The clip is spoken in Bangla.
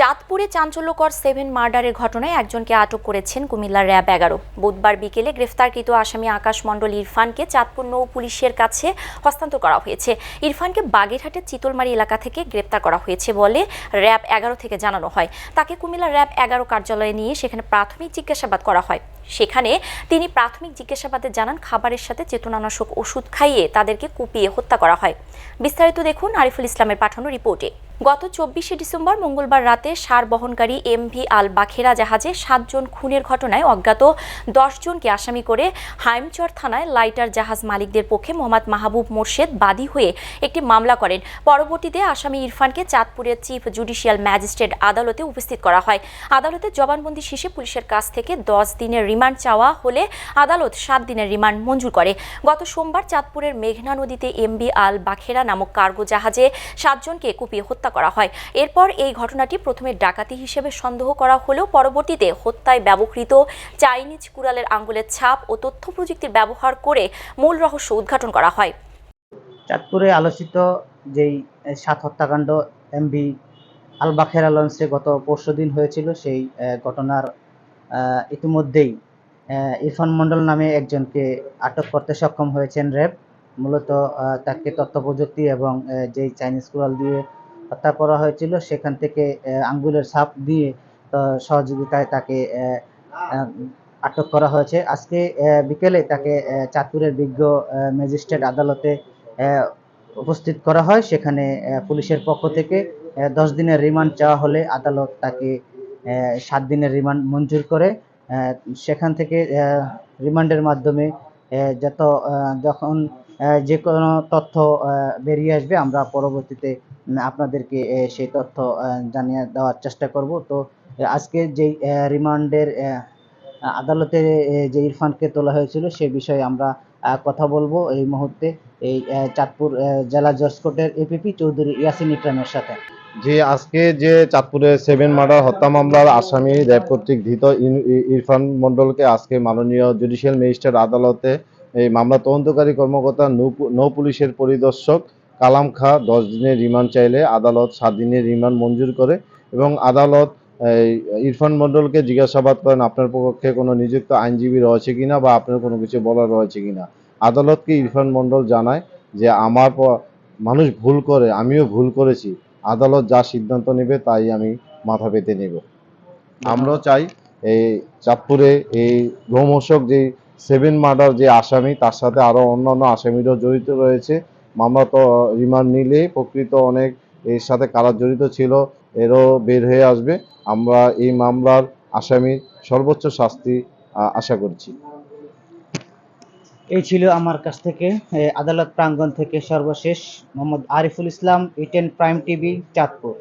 চাঁদপুরে চাঞ্চল্যকর সেভেন মার্ডারের ঘটনায় একজনকে আটক করেছেন কুমিল্লার র্যাব এগারো। বুধবার বিকেলে গ্রেফতারকৃত আসামি আকাশ মণ্ডল ইরফানকে চাঁদপুর নৌ পুলিশের কাছে হস্তান্তর করা হয়েছে। ইরফানকে বাগেরহাটের চিতলমারি এলাকা থেকে গ্রেপ্তার করা হয়েছে বলে র্যাব এগারো থেকে জানানো হয়। তাকে কুমিল্লা র্যাব এগারো কার্যালয়ে নিয়ে সেখানে প্রাথমিক জিজ্ঞাসাবাদ করা হয়। সেখানে তিনি প্রাথমিক জিজ্ঞাসাবাদে জানান, খাবারের সাথে চেতনানাশক ওষুধ খাইয়ে তাদেরকে কুপিয়ে হত্যা করা হয়। বিস্তারিত দেখুন আরিফুল ইসলামের পাঠানো রিপোর্টে। গত চব্বিশে ডিসেম্বর মঙ্গলবার রাতে সার বহনকারী এমভি আল বাখেরা জাহাজে সাতজন খুনের ঘটনায় অজ্ঞাত জনকে আসামি করে হাইমচর থানায় লাইটার জাহাজ মালিকদের পক্ষে মোহাম্মদ মাহবুব মোর্শেদ বাদী হয়ে একটি মামলা করেন। পরবর্তীতে আসামি ইরফানকে চাঁদপুরের চিফ জুডিশিয়াল ম্যাজিস্ট্রেট আদালতে উপস্থিত করা হয়। আদালতে জবানবন্দি শেষে পুলিশের কাছ থেকে দশ দিনের রিমান্ড চাওয়া হলে আদালত সাত দিনের রিমান্ড মঞ্জুর করে। গত সোমবার চাঁদপুরের মেঘনা নদীতে এমবি আল বাখেরা নামক কার্গো জাহাজে সাতজনকে কুপিয়ে হত্যা করা হয়। এরপর এই ঘটনাটি প্রথমে ডাকাতি হিসেবে সন্দেহ করা হলেও পরবর্তীতে হত্যায় ব্যবহৃত চাইনিজ কুড়ালের আঙ্গুলের ছাপ ও তথ্য প্রযুক্তির ব্যবহার করে মূল রহস্য উদ্ঘাটন করা হয়। চাঁদপুরে আলোচিত যেই সাত হত্যাকাণ্ড এমবি আল বাখেরা লঞ্চে গত পরশু দিন হয়েছিল, সেই ঘটনার ইতিমধ্যেই ইরফান মণ্ডল নামে একজনকে আটক করতে সক্ষম হয়েছেন র্যাব। মূলত তাকে তথ্য প্রযুক্তি এবং যেই চাইনিজ কুড়াল দিয়ে হত্যা করা হয়েছিল, সেখান থেকে আঙ্গুলের ছাপ দিয়ে সহযোগিতায় তাকে আটক করা হয়েছে। আজকে বিকেলে তাকে চাঁদপুরের বিজ্ঞ ম্যাজিস্ট্রেট আদালতে উপস্থিত করা হয়। সেখানে পুলিশের পক্ষ থেকে দশ দিনের রিমান্ড চাওয়া হলে আদালত তাকে সাত দিনের রিমান্ড মঞ্জুর করে সেখান থেকে রিমান্ডের মাধ্যমে যত যখন যে কোনো তথ্য বেরিয়ে আসবে, আমরা পরবর্তীতে আপনাদেরকে সেই তথ্য জানিয়ে দেওয়ার চেষ্টা করব। তো, আজকে যেই রিমান্ডের আদালতে যে ইরফানকে তোলা হয়েছিল, সে বিষয়ে আমরা কথা বলব এই মুহূর্তে। এই চাঁদপুর জেলা জজ কোর্টের এপিপি চৌধুরী ইয়াসিন ইকরামের সাথে। যে আজকে যে চাঁদপুরে সেভেন মার্ডার, হত্যা মামলার আসামি র্যাব কর্তৃক ধৃত ইরফান মণ্ডলকে আজকে মাননীয় জুডিশিয়াল ম্যাজিস্ট্রেট আদালতে এই মামলা তদন্তকারী কর্মকর্তা নৌ পুলিশের পরিদর্শক কালাম খা দশ দিনের রিমান্ড চাইলে আদালত সাত দিনের রিমান্ড মঞ্জুর করে এবং আদালত ইরফান মণ্ডলকে জিজ্ঞাসাবাদ করেন, আপনার পক্ষে কোনো নিযুক্ত আইনজীবী রয়েছে কিনা বা আপনার কোনো কিছু বলার রয়েছে কিনা? আদালতকে ইরফান মণ্ডল জানায় যে, আমার মানুষ ভুল করে, আমিও ভুল করেছি। আদালত যা সিদ্ধান্ত নেবে তাই আমি মাথা পেতে নেব। আমরাও চাই এই চাঁদপুরে এই লোমহর্ষক যে সেভেন মার্ডার যে আসামি, তার সাথে আরও অন্যান্য আসামিরাও জড়িত রয়েছে। মামলা তো রিমান্ড নিলে প্রকৃত অনেক এর সাথে কারা জড়িত ছিল এরও বের হয়ে আসবে। আমরা এই মামলার আসামির সর্বোচ্চ শাস্তি আশা করছি। এই ছিল আমার কাছ থেকে আদালত প্রাঙ্গণ থেকে সর্বশেষ। মোহাম্মদ আরিফুল ইসলাম, ইটেন প্রাইম টিভি, চাঁদপুর।